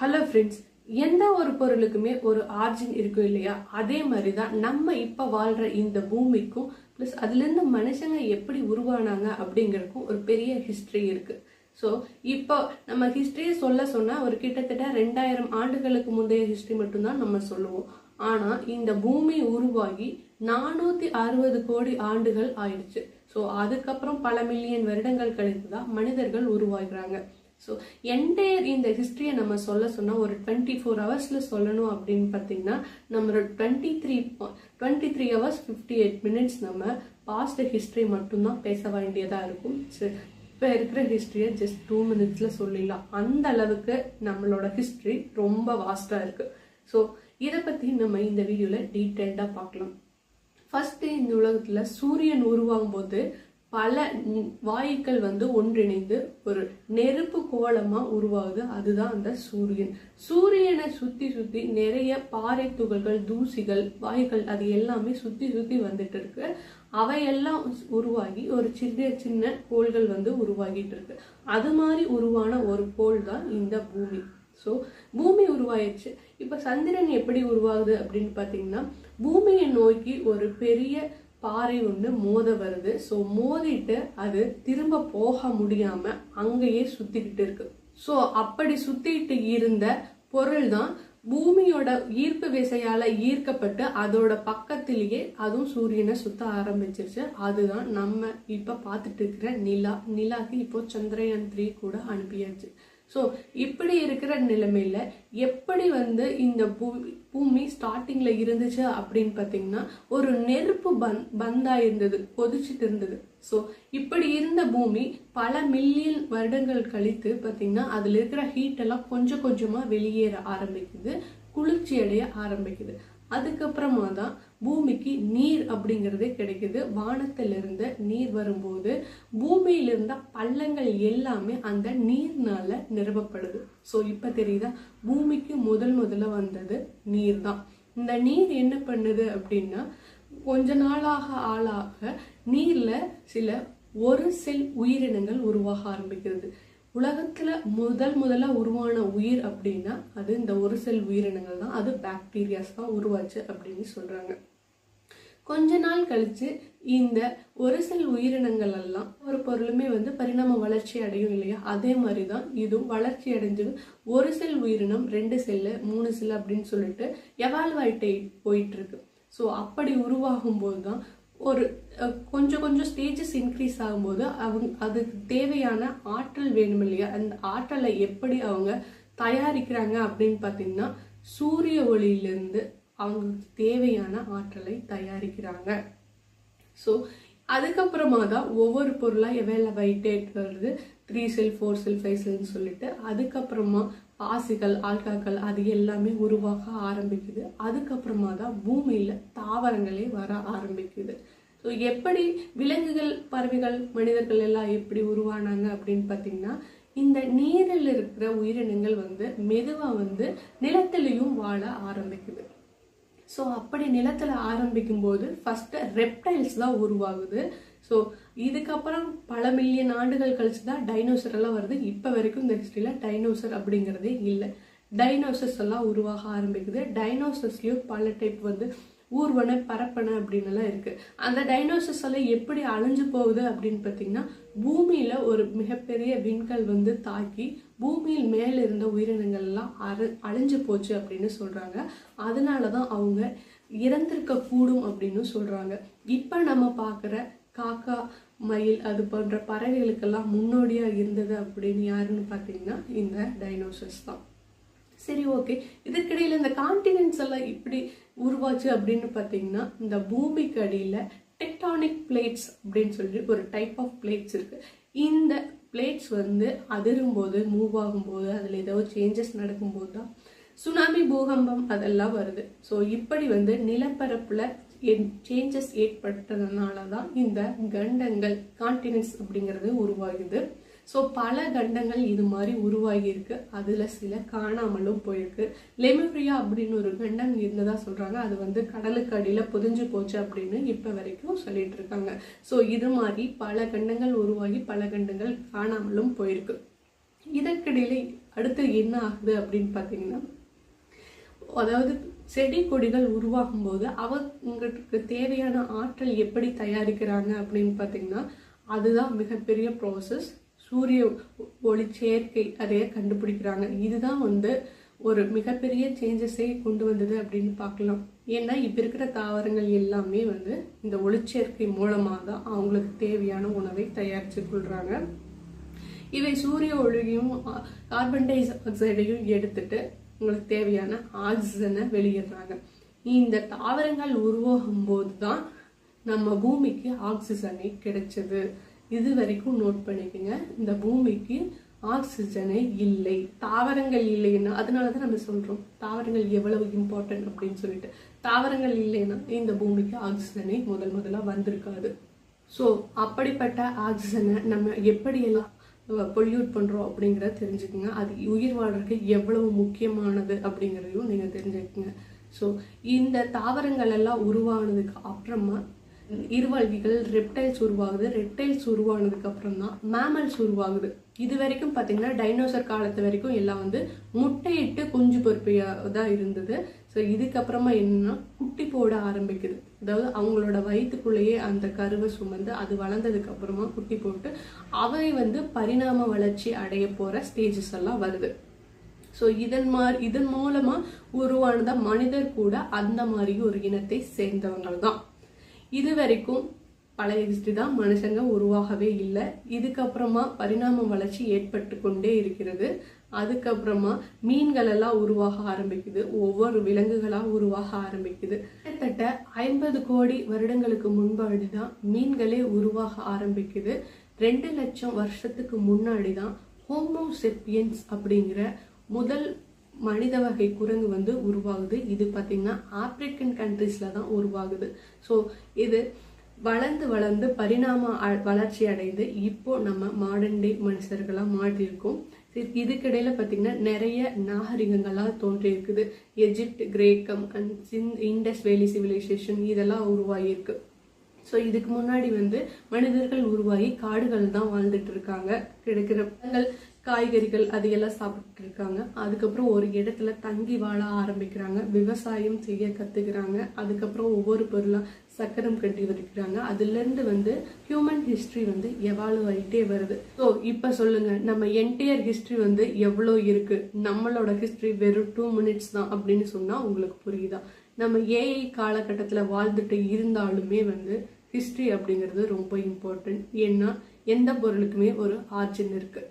Hello friends எந்த ஒரு பொருளுக்குமே ஒரு ஆர்ஜின் இருக்கும் இல்லையா? அதே மாதிரி தான் நம்ம இப்போ வாழ்கிற இந்த பூமிக்கும் ப்ளஸ் அதுலேருந்து மனுஷங்க எப்படி உருவானாங்க அப்படிங்கிறதுக்கும் ஒரு பெரிய ஹிஸ்ட்ரி இருக்குது ஸோ இப்போ நம்ம ஹிஸ்ட்ரியை சொல்ல சொன்னால் ஒரு கிட்டத்தட்ட ரெண்டாயிரம் ஆண்டுகளுக்கு முந்தைய ஹிஸ்ட்ரி மட்டும்தான் நம்ம சொல்லுவோம். ஆனால் இந்த பூமி உருவாகி நானூற்றி அறுபது கோடி ஆண்டுகள் ஆயிடுச்சு. ஸோ அதுக்கப்புறம் பல மில்லியன் வருடங்கள் கழித்து தான் மனிதர்கள் உருவாகிறாங்க. ஸோ என்டையர் இந்த ஹிஸ்ட்ரியை நம்ம சொல்ல சொன்னால் ஒரு டுவெண்ட்டி ஃபோர் ஹவர்ஸில் சொல்லணும் அப்படின்னு பார்த்தீங்கன்னா நம்மளோட twenty three twenty three hours fifty eight minutes நம்ம பாஸ்ட் ஹிஸ்ட்ரி மட்டும்தான் பேச வேண்டியதாக இருக்கும். இப்போ இருக்கிற ஹிஸ்ட்ரியை ஜஸ்ட் டூ மினிட்ஸில் சொல்லிடலாம். அந்த அளவுக்கு நம்மளோட ஹிஸ்ட்ரி ரொம்ப வாஸ்டாக இருக்குது ஸோ இதை பற்றி நம்ம இந்த வீடியோவில் டீட்டெயில்டாக பார்க்கலாம். ஃபஸ்ட்டு இந்த உலகத்தில் சூரியன் உருவாகும் போது பல வாயுக்கள் வந்து ஒன்றிணைந்து ஒரு நெருப்பு கோலமா உருவாகுது. அதுதான் அந்த சூரியன். சூரியனை சுத்தி சுத்தி நிறைய பாறை துகள்கள் தூசிகள் வாயுக்கள் அது எல்லாமே சுத்தி சுத்தி வந்துட்டு இருக்கு. அவையெல்லாம் உருவாகி ஒரு சின்ன சின்ன கோள்கள் வந்து உருவாகிட்டு இருக்கு. அது மாதிரி உருவான ஒரு கோள் தான் இந்த பூமி. ஸோ பூமி உருவாயிடுச்சு இப்போ சந்திரன் எப்படி உருவாகுது அப்படின்னு பார்த்தீங்கன்னா பூமியை நோக்கி ஒரு பெரிய பாறை ஒன்று மோத வருது. ஸோ மோதிட்டு அது திரும்ப போக முடியாம அங்கேயே சுத்திக்கிட்டு இருக்கு. ஸோ அப்படி சுத்திட்டு இருந்த பொருள் தான் பூமியோட ஈர்ப்பு விசையால ஈர்க்கப்பட்டு அதோட பக்கத்திலேயே அதுவும் சூரியனை சுத்த ஆரம்பிச்சிருச்சு. அதுதான் நம்ம இப்ப பார்த்துட்டு இருக்கிற நிலா. நிலாக்கு இப்போ சந்திரயான் த்ரீ கூட அனுப்பியாச்சு. ஸோ இப்படி இருக்கிற நிலைமையில் எப்படி வந்து இந்த பூமி பூமி ஸ்டார்டிங்கில் இருந்துச்சு அப்படின்னு பார்த்தீங்கன்னா ஒரு நெருப்பு பந் பந்தாக இருந்தது கொதிச்சுட்டு இருந்தது. ஸோ இப்படி இருந்த பூமி பல மில்லியன் வருடங்கள் கழித்து பார்த்தீங்கன்னா அதில் இருக்கிற ஹீட்டெல்லாம் கொஞ்சம் கொஞ்சமாக வெளியேற ஆரம்பிக்குது குளிர்ச்சி அடைய ஆரம்பிக்குது. அதுக்கப்புறமா தான் பூமிக்கு நீர் அப்படிங்கிறதே கிடைக்குது. வானத்திலிருந்து நீர் வரும்போது பூமியில இருந்த பள்ளங்கள் எல்லாமே அந்த நீர்னால நிரப்பப்படுது. ஸோ இப்போ தெரியுதா? பூமிக்கு முதல் முதல்ல வந்தது நீர் தான் இந்த நீர் என்ன பண்ணுது அப்படின்னா கொஞ்ச நாளாக ஆளாக நீர்ல சில ஒரு செல் உயிரினங்கள் உருவாக ஆரம்பிக்கிறது. உலகத்துல முதல் முதல்ல உருவான உயிர் அப்படின்னா அது இந்த ஒரு செல் உயிரினங்கள் தான். அது பாக்டீரியாஸ் தான் உருவாச்சு அப்படின்னு சொல்றாங்க. கொஞ்ச நாள் கழிச்சு இந்த ஒரு செல் உயிரினங்கள் எல்லாம் ஒரு பொருளுமே வந்து பரிணாம வளர்ச்சி அடையும் இல்லையா? அதே மாதிரி தான் இதுவும் வளர்ச்சி அடைஞ்சது. ஒரு செல் உயிரினம் ரெண்டு செல்லு மூணு செல் அப்படின்னு சொல்லிட்டு எவால்வாயிட்டே போயிட்டு இருக்கு. ஸோ அப்படி உருவாகும் போது தான் ஒரு கொஞ்சம் கொஞ்சம் ஸ்டேஜஸ் இன்க்ரீஸ் ஆகும்போது அவங்க அதுக்கு தேவையான ஆற்றல் வேணும் இல்லையா? அந்த ஆற்றலை எப்படி அவங்க தயாரிக்கிறாங்க அப்படின்னு பார்த்தீங்கன்னா சூரிய ஒளியிலேருந்து அவங்களுக்கு தேவையான ஆற்றலை தயாரிக்கிறாங்க. ஸோ அதுக்கப்புறமா தான் ஒவ்வொரு பொருளாக எவைலபிலிட்டேட் வருது. Three cell four cell five செல்னு சொல்லிட்டு அதுக்கப்புறமா பாசிகள் ஆல்காக்கள் அது எல்லாமே உருவாக ஆரம்பிக்குது. அதுக்கப்புறமா தான் பூமியில் தாவரங்களே வர ஆரம்பிக்குது. ஸோ எப்படி விலங்குகள் பறவைகள் மனிதர்கள் எல்லாம் எப்படி உருவானாங்க அப்படின்னு பார்த்தீங்கன்னா இந்த நீரில் இருக்கிற உயிரினங்கள் வந்து மெதுவாக வந்து நிலத்திலையும் வாழ ஆரம்பிக்குது. ஸோ அப்படி நிலத்தில் ஆரம்பிக்கும்போது ஃபஸ்ட்டு ரெப்டைல்ஸ் தான் உருவாகுது. ஸோ இதுக்கப்புறம் பல மில்லியன் ஆண்டுகள் கழிச்சு தான் டைனோசர் எல்லாம் வருது. இப்போ வரைக்கும் இந்த ஹிஸ்ட்ரியில் டைனோசர் அப்படிங்கிறதே இல்லை. டைனோசர்ஸ் எல்லாம் உருவாக ஆரம்பிக்குது. டைனோசர்ஸ்லேயும் பல டைப் வந்து ஊர்வன பரப்பன அப்படின்னு எல்லாம் அந்த டைனோசர்ஸ் எல்லாம் எப்படி அழிஞ்சு போகுது அப்படின்னு பார்த்தீங்கன்னா பூமியில் ஒரு மிகப்பெரிய விண்கல் வந்து தாக்கி பூமியில் மேலே இருந்த உயிரினங்கள் எல்லாம் அழிஞ்சு போச்சு அப்படின்னு சொல்கிறாங்க அதனால தான் அவங்க இறந்திருக்க கூடும் அப்படின்னு சொல்கிறாங்க இப்போ நம்ம பார்க்குற காக்கா மயில் அது போன்ற பறவைகளுக்கெல்லாம் முன்னோடியாக இருந்தது அப்படின்னு யாருன்னு பார்த்தீங்கன்னா இந்த டைனோசர்ஸ் தான். சரி ஓகே இதற்கிடையில் இந்த கான்டினென்ட்ஸ் எல்லாம் இப்படி உருவாச்சு அப்படின்னு பார்த்தீங்கன்னா இந்த பூமிக்கு அடியில் டெக்டானிக் பிளேட்ஸ் அப்படின்னு சொல்லி ஒரு டைப் ஆஃப் பிளேட்ஸ் இருக்குது இந்த பிளேட்ஸ் வந்து அதிரும்போது மூவ் ஆகும்போது அதில் ஏதோ சேஞ்சஸ் நடக்கும்போது தான் சுனாமி பூகம்பம் அதெல்லாம் வருது. ஸோ இப்படி வந்து நிலப்பரப்பில் சேஞ்சஸ் ஏற்பட்டதுனால தான் இந்த கண்டங்கள் கான்டினென்ட்ஸ் அப்படிங்கிறது உருவாகுது. ஸோ பல கண்டங்கள் இது மாதிரி உருவாகியிருக்கு. அதில் சில காணாமலும் போயிருக்கு. லெமிப்ரியா அப்படின்னு ஒரு கண்டம் இருந்ததாக சொல்கிறாங்க அது வந்து கடலுக்கு அடியில் புதிஞ்சு போச்சு அப்படின்னு இப்போ வரைக்கும் சொல்லிட்டு இருக்காங்க. ஸோ இது மாதிரி பல கண்டங்கள் உருவாகி பல கண்டங்கள் காணாமலும் போயிருக்கு. இதற்கிடையில அடுத்து என்ன ஆகுது அப்படின்னு பார்த்தீங்கன்னா அதாவது செடி கொடிகள் உருவாகும் போது அவங்களுக்கு தேவையான ஆற்றல் எப்படி தயாரிக்கிறாங்க அப்படின்னு பார்த்தீங்கன்னா அதுதான் மிகப்பெரிய ப்ராசஸ் சூரிய ஒளி சேர்க்கை அதைய கண்டுபிடிக்கிறாங்க. இதுதான் வந்து ஒரு மிகப்பெரிய சேஞ்சஸை கொண்டு வந்தது அப்படின்னு பார்க்கலாம். ஏன்னா இப்போ இருக்கிற தாவரங்கள் எல்லாமே வந்து இந்த ஒளிச்சேர்க்கை மூலமாக தான் அவங்களுக்கு தேவையான உணவை தயாரித்து கொள்கிறாங்க இவை சூரிய ஒளியும் கார்பன் டை ஆக்சைடையும் எடுத்துட்டு உங்களுக்கு தேவையான ஆக்சிஜனை வெளியிடுறாங்க. இந்த தாவரங்கள் உருவாகும் போது தான் நம்ம பூமிக்கு ஆக்சிஜனை கிடைச்சது. இது வரைக்கும் நோட் பண்ணிக்கோங்க. இந்த பூமிக்கு ஆக்சிஜனே இல்லை. தாவரங்கள் இல்லைன்னா அதனால தான் நம்ம சொல்கிறோம் தாவரங்கள் எவ்வளவு இம்பார்ட்டன்ட் அப்படின்னு சொல்லிட்டு. தாவரங்கள் இல்லைன்னா இந்த பூமிக்கு ஆக்சிஜனே முதல் முதலாக வந்திருக்காது. ஸோ அப்படிப்பட்ட ஆக்சிஜனை நம்ம எப்படியெல்லாம் பொல்யூட் பண்றோம் அப்படிங்கிறத தெரிஞ்சுக்கோங்க. அது உயிர் வாழ்றதுக்கு எவ்வளவு முக்கியமானது அப்படிங்கிறதையும் நீங்க தெரிஞ்சுக்கோங்க. ஸோ இந்த தாவரங்கள் எல்லாம் உருவானதுக்கு அப்புறமா இருவாழ்விகள் ரெப்டைல்ஸ் உருவாகுது. ரெப்டைல்ஸ் உருவானதுக்கு அப்புறம் தான் மேமல்ஸ் உருவாகுது. இது வரைக்கும் பார்த்தீங்கன்னா டைனோசர் காலத்து வரைக்கும் எல்லாம் வந்து முட்டையிட்டு குஞ்சு பொறுப்பையாக தான் இருந்தது. ஸோ இதுக்கப்புறமா என்னன்னா குட்டி போட ஆரம்பிக்குது. அதாவது அவங்களோட வயிற்றுக்குள்ளேயே அந்த கருவை சுமந்து அது வளர்ந்ததுக்கு அப்புறமா குட்டி போட்டு அவை வந்து பரிணாம வளர்ச்சி அடைய போகிற ஸ்டேஜஸ் எல்லாம் வருது. ஸோ இதன் மாதிரி இதன் மூலமாக உருவானத மனிதர் கூட அந்த மாதிரி ஒரு இனத்தை சேர்ந்தவங்கள் தான் இது வரைக்கும் பழைய ஹிஸ்ட்ரி தான் மனுஷங்க உருவாகவே இல்லை. இதுக்கப்புறமா பரிணாம வளர்ச்சி ஏற்பட்டு கொண்டே இருக்கிறது. அதுக்கப்புறமா மீன்கள் எல்லாம் உருவாக ஆரம்பிக்குது. ஒவ்வொரு விலங்குகளா உருவாக ஆரம்பிக்குது. கிட்டத்தட்ட ஐம்பது கோடி வருடங்களுக்கு முன்பாடி தான் மீன்களே உருவாக ஆரம்பிக்குது. ரெண்டு லட்சம் வருஷத்துக்கு முன்னாடி தான் ஹோமோசெப்பியன்ஸ் அப்படிங்கிற முதல் மனித வகை குரங்கு வந்து உருவாகுது. இது பார்த்தீங்கன்னா ஆப்பிரிக்கன் கண்ட்ரீஸ்ல தான் உருவாகுது. ஸோ இது வளர்ந்து வளர்ந்து பரிணாம அ- வளர்ச்சி அடைந்து இப்போ நம்ம மாடர்ன் டே மனுஷர்களாக மாறி இருக்கோம் இதுக்கிடையில பார்த்தீங்கன்னா நிறைய நாகரிகங்களா தோன்றி இருக்குது எஜிப்ட் கிரேக்கம் அண்ட் இண்டஸ் வேலி சிவிலைசேஷன் இதெல்லாம் உருவாகியிருக்கு. ஸோ இதுக்கு முன்னாடி வந்து மனிதர்கள் உருவாகி காடுகள் தான் வாழ்ந்துட்டு இருக்காங்க. கிடைக்கிற பழங்கள் காய்கறிகள் அதையெல்லாம் சாப்பிட்டு இருக்காங்க. அதுக்கப்புறம் ஒரு இடத்துல தங்கி வாழ ஆரம்பிக்கிறாங்க. விவசாயம் செய்ய கத்துக்கிறாங்க. அதுக்கப்புறம் ஒவ்வொரு பொருளா சக்கரம் கட்டி வரைக்கிறாங்க அதுலேருந்து வந்து ஹியூமன் ஹிஸ்ட்ரி வந்து எவால்வ் ஆகிட்டே வருது. ஸோ இப்போ சொல்லுங்க நம்ம என்டையர் ஹிஸ்ட்ரி வந்து எவ்வளோ இருக்கு? நம்மளோட ஹிஸ்ட்ரி வெறும் டூ மினிட்ஸ் தான் அப்படின்னு சொன்னால் உங்களுக்கு புரியுதா? நம்ம ஏஐ காலகட்டத்தில் வாழ்ந்துட்டு இருந்தாலுமே வந்து ஹிஸ்ட்ரி அப்படிங்கிறது ரொம்ப இம்பார்ட்டன்ட் ஏன்னா எந்த பொருளுக்குமே ஒரு ஆர்ஜின் இருக்குது